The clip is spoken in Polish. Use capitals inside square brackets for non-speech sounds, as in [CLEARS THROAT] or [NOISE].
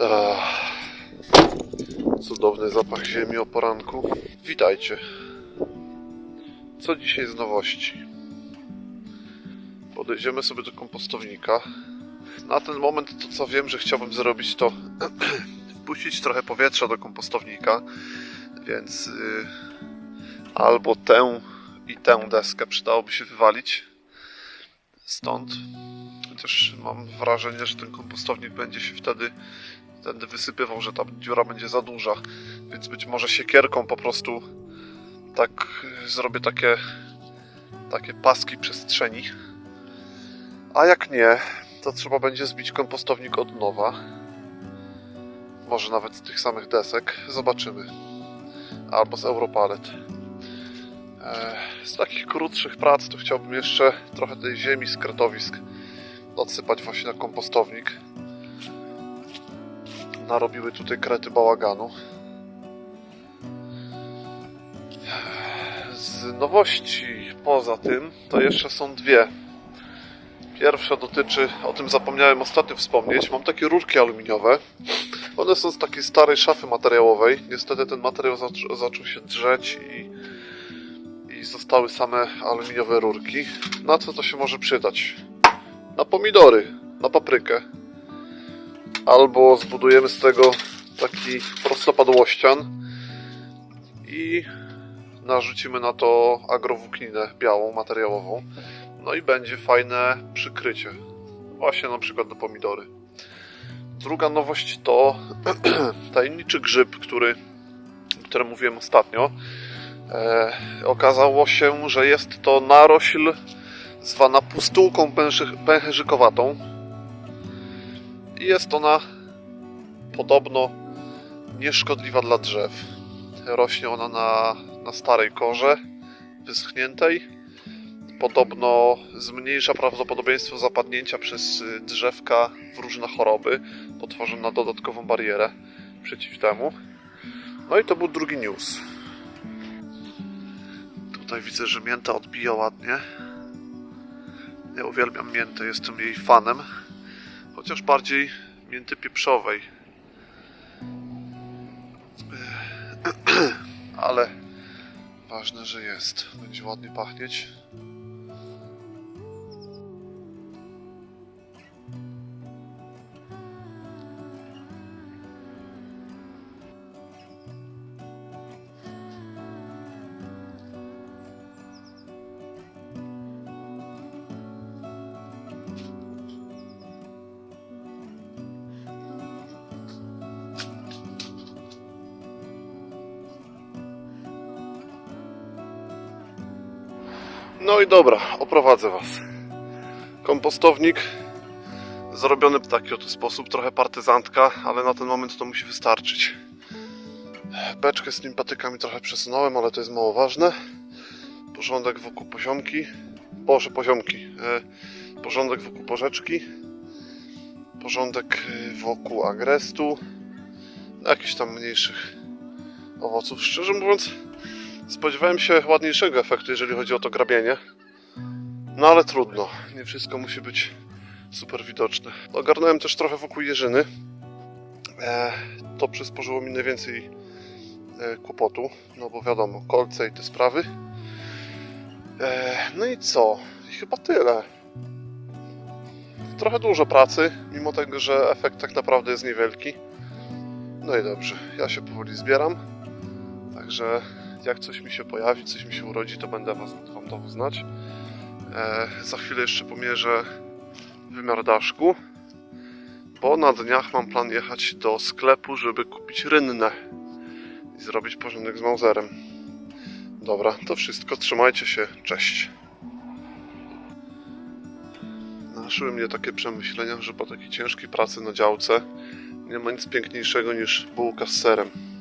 Ach, cudowny zapach ziemi o poranku. Witajcie. Co dzisiaj z nowości? Podejdziemy sobie do kompostownika. Na ten moment to co wiem, że chciałbym zrobić to [CLEARS THROAT] wpuścić trochę powietrza do kompostownika, więc y, albo tę i tę deskę przydałoby się wywalić stąd. Chociaż mam wrażenie, że ten kompostownik będzie się wtedy tędy wysypywał, że ta dziura będzie za duża. Więc być może siekierką po prostu tak y, zrobię takie takie paski przestrzeni. A jak nie, to trzeba będzie zbić kompostownik od nowa. Może nawet z tych samych desek. Zobaczymy. Albo z Europalet. E, Z takich krótszych prac to chciałbym jeszcze trochę tej ziemi z kretowisk odsypać właśnie na kompostownik. Narobiły tutaj krety bałaganu. Z nowości poza tym to jeszcze są dwie. Pierwsza dotyczy, o tym zapomniałem ostatnio wspomnieć, mam takie rurki aluminiowe. One są z takiej starej szafy materiałowej. Niestety ten materiał zac- zaczął się drzeć i, i zostały same aluminiowe rurki. Na co to się może przydać? Na pomidory, na paprykę. Albo zbudujemy z tego taki prostopadłościan i narzucimy na to agrowłókninę białą, materiałową. No i będzie fajne przykrycie. Właśnie na przykład do pomidory. Druga nowość to [CLEARS THROAT] tajemniczy grzyb, który, o którym mówiłem ostatnio. E, okazało się, że jest to narośl zwana pustułką pęży- pęcherzykowatą. I jest ona podobno nieszkodliwa dla drzew. Rośnie ona na, na starej korze, wyschniętej. Podobno zmniejsza prawdopodobieństwo zapadnięcia przez y, drzewka w różne choroby, bo tworzy na dodatkową barierę przeciw temu. No i to był drugi news. Tutaj widzę, że mięta odbija ładnie. Ja uwielbiam miętę, jestem jej fanem. Chociaż bardziej mięty pieprzowej. [CLEARS THROAT] Ale ważne, że jest. Będzie ładnie pachnieć. No i dobra, oprowadzę Was. Kompostownik zrobiony w taki oto sposób, trochę partyzantka, ale na ten moment to musi wystarczyć. Beczkę z tymi patykami trochę przesunąłem, ale to jest mało ważne. Porządek wokół poziomki. Boże, poziomki. E, porządek wokół porzeczki. Porządek e, wokół agrestu. Jakichś tam mniejszych owoców. Szczerze mówiąc, Spodziewałem się ładniejszego efektu, jeżeli chodzi o to grabienie. No ale trudno. Nie wszystko musi być super widoczne. Ogarnąłem też trochę wokół jeżyny. E, to przysporzyło mi najwięcej e, kłopotu. No bo wiadomo, kolce i te sprawy. E, no i co? Chyba tyle. Trochę dużo pracy, mimo tego, że efekt tak naprawdę jest niewielki. No i dobrze, ja się powoli zbieram. Także jak coś mi się pojawi, coś mi się urodzi, to będę was, Wam to. E, za chwilę jeszcze pomierzę wymiar daszku, bo na dniach mam plan jechać do sklepu, żeby kupić rynnę i zrobić porządek z Mauserem. Dobra, to wszystko. Trzymajcie się. Cześć. Naszyły mnie takie przemyślenia, że po takiej ciężkiej pracy na działce nie ma nic piękniejszego niż bułka z serem.